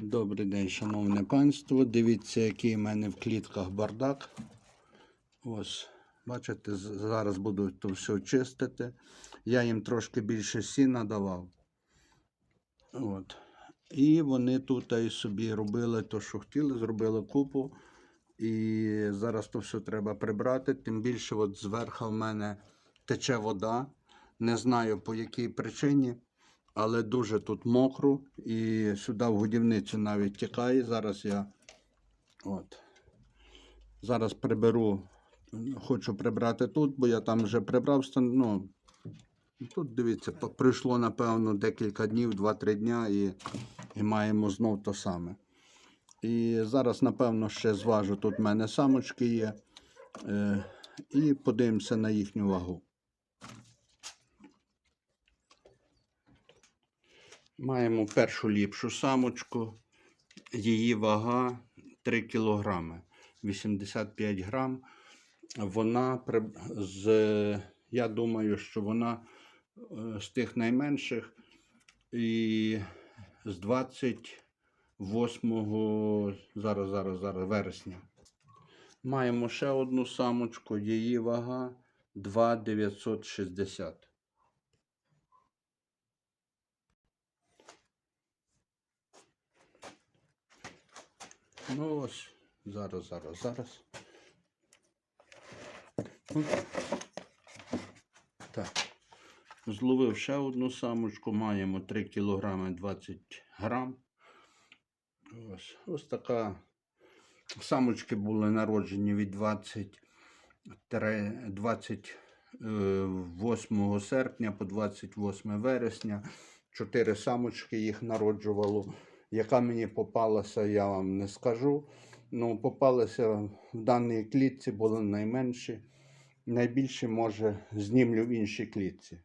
Добрий день, шановне панство. Дивіться, який в мене в клітках бардак. Ось, бачите, зараз буду то все чистити. Я їм трошки більше сіна давав. От. І вони тут і собі робили те, що хотіли, зробили купу. І зараз то все треба прибрати. Тим більше, от зверху в мене тече вода. Не знаю по якій причині, але дуже тут мокро. І сюди в годівницю навіть тікає. Зараз я от. Зараз приберу. Хочу прибрати тут, бо я там вже прибрав. Ну, тут дивіться, пройшло, напевно, декілька днів, 2-3 дня, і, і маємо знов то саме. І зараз, напевно, ще зважу. Тут в мене самочки є. Е, і подивимося на їхню вагу. Маємо першу ліпшу самочку. Її вага 3 кг, 85 грам. Вона з, я думаю, що вона е, з тих найменших і з 28 зараз, зараз, зараз, вересня. Маємо ще одну самочку, її вага 2,960. Ну ось, зараз, зараз, зараз. Так. Зловив ще одну самочку, маємо 3 кг 20 грам. Ось, ось така. Самочки були народжені від 20, 28 серпня по 28 вересня. Чотири самочки їх народжувало. Яка мені попалася, я вам не скажу. Ну, попалися в даній клітці були найменші. Найбільше, може, знімлю в іншій клітці.